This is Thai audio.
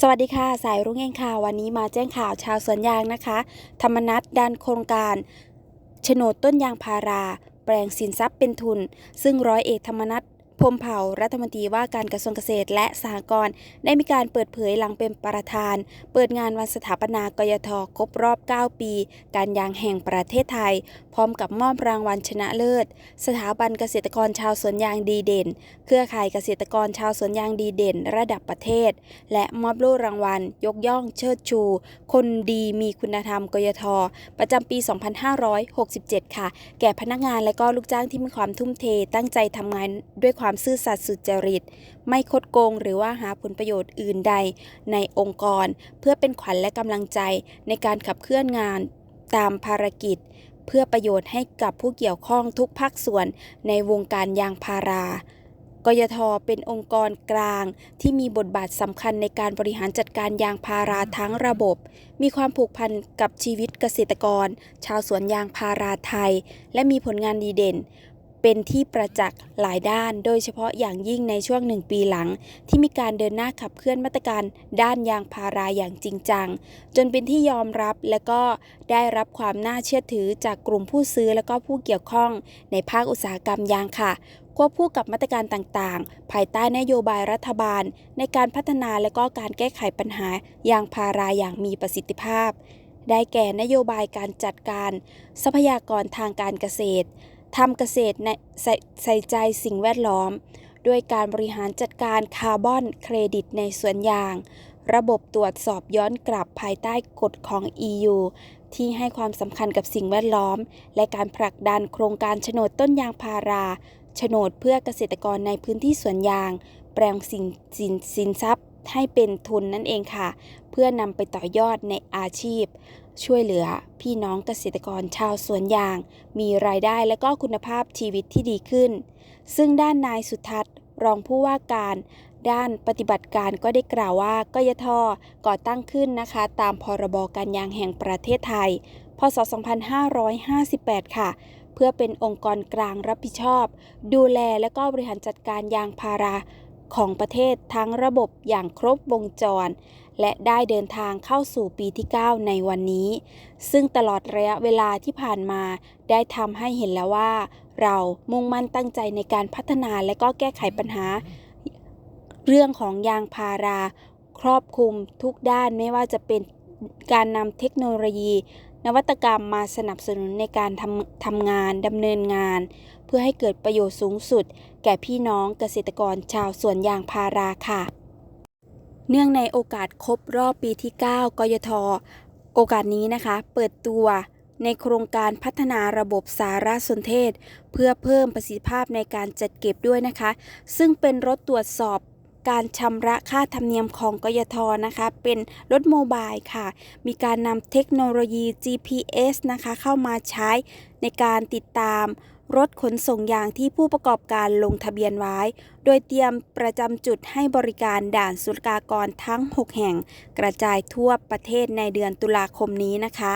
สวัสดีค่ะ สายรุ่งเองค่ะ วันนี้มาแจ้งข่าวชาวสวนยางนะคะ ธรรมนัตดันโครงการโฉนดต้นยางพารา แปลงสินทรัพย์เป็นทุน ซึ่งร้อยเอกธรรมนัต พรมเผ่ารัฐมนตรีว่าการกระทรวงเกษตรและสหกรณ์ได้มีการเปิดเผยหลังเป็นประธาน เปิดงานวันสถาปนากยทครบรอบ 9 ปี การยางแห่งประเทศไทย พร้อมกับมอบรางวัลชนะเลิศ สถาบันเกษตรกรชาวสวนยางดีเด่น เครือข่ายเกษตรกรชาวสวนยางดีเด่น ระดับประเทศ และมอบโล่รางวัล ยกย่องเชิดชู คนดีมีคุณธรรมกยทประจำปี 2567 ค่ะ แก่พนักงานและก็ลูกจ้างที่มีความทุ่มเทตั้งใจทำงานด้วยความซื่อสัตย์สุจริต ไม่คดโกงหรือว่าหาผลประโยชน์อื่นใดในองค์กร เพื่อเป็นขวัญและกำลังใจในการขับเคลื่อนงานตามภารกิจ เพื่อประโยชน์ให้กับผู้เกี่ยวข้องทุกภาคส่วนในวงการยางพารากยทเป็นองค์กรกลางที่มีบทบาทสำคัญในการบริหารจัดการยางพาราทั้งระบบ มีความผูกพันกับชีวิตเกษตรกร ชาวสวนยางพาราไทย และมีผลงานดีเด่น เป็นที่ประจักษ์หลายด้าน โดยเฉพาะอย่างยิ่งในช่วงหนึ่งปีหลัง ที่มีการเดินหน้าขับเคลื่อนมาตรการด้านยางพาราอย่างจริงจัง จนเป็นที่ยอมรับและก็ได้รับความน่าเชื่อถือจากกลุ่มผู้ซื้อและก็ผู้เกี่ยวข้อง ในภาคอุตสาหกรรมยางค่ะควบคู่กับมาตรการต่างๆ ภายใต้นโยบายรัฐบาล ในการพัฒนาและก็การแก้ไขปัญหายางพาราอย่างมีประสิทธิภาพ ได้แก่นโยบายการจัดการ ทรัพยากรทางการเกษตร ทำเกษตรในใส่ใส่ใจสิ่งแวดล้อม ด้วยการบริหารจัดการคาร์บอนเครดิตในสวนยาง ระบบตรวจสอบย้อนกลับภายใต้กฎของ EU ที่ให้ความสำคัญกับสิ่งแวดล้อม และการผลักดันโครงการโฉนดต้นยางพาราโฉนดเพื่อเกษตรกรในพื้นที่สวนยาง แปลงสินสินสินทรัพย์ ให้เป็นทุนนั่นเองค่ะ เพื่อนำไปต่อยอดในอาชีพ ช่วยเหลือพี่น้องเกษตรกรชาวสวนยาง มีรายได้และก็คุณภาพชีวิตที่ดีขึ้น ซึ่งด้านนายสุทัศน์รองผู้ว่าการด้านปฏิบัติการก็ได้กล่าวว่ากยทก่อตั้งขึ้นนะคะ ตามพรบการยางแห่งประเทศไทย พศ 2558 ค่ะ เพื่อเป็นองค์กรกลางรับผิดชอบ ดูแลและก็บริหารจัดการยางพารา ของประเทศทั้งระบบอย่างครบวงจร และได้เดินทางเข้าสู่ปีที่ 9 ในวันนี้ ซึ่งตลอดระยะเวลาที่ผ่านมา ได้ทำให้เห็นแล้วว่า เรามุ่งมั่นตั้งใจในการพัฒนาและก็แก้ไขปัญหา เรื่องของยางพารา ครอบคลุมทุกด้านไม่ว่าจะเป็นการนำเทคโนโลยี นวัตกรรมมาสนับสนุนในการทำทำงานดำเนินงาน เพื่อให้เกิดประโยชน์สูงสุด แก่พี่น้องเกษตรกรชาวสวนยางพาราค่ะ เนื่องในโอกาสครบรอบปีที่ 9 กยท โอกาสนี้นะคะ เปิดตัวในโครงการพัฒนาระบบสารสนเทศ เพื่อเพิ่มประสิทธิภาพในการจัดเก็บด้วยนะคะ ซึ่งเป็นรถตรวจสอบ การชำระค่าธรรมเนียมของกยทนะคะ เป็นรถโมบายค่ะ มีการนำเทคโนโลยี GPS นะคะ เข้ามาใช้ในการติดตามรถขนส่งยางที่ผู้ประกอบการลงทะเบียนไว้ โดยเตรียมประจำจุดให้บริการด่านศุลกากรทั้ง 6 แห่ง กระจายทั่วประเทศในเดือนตุลาคมนี้นะคะ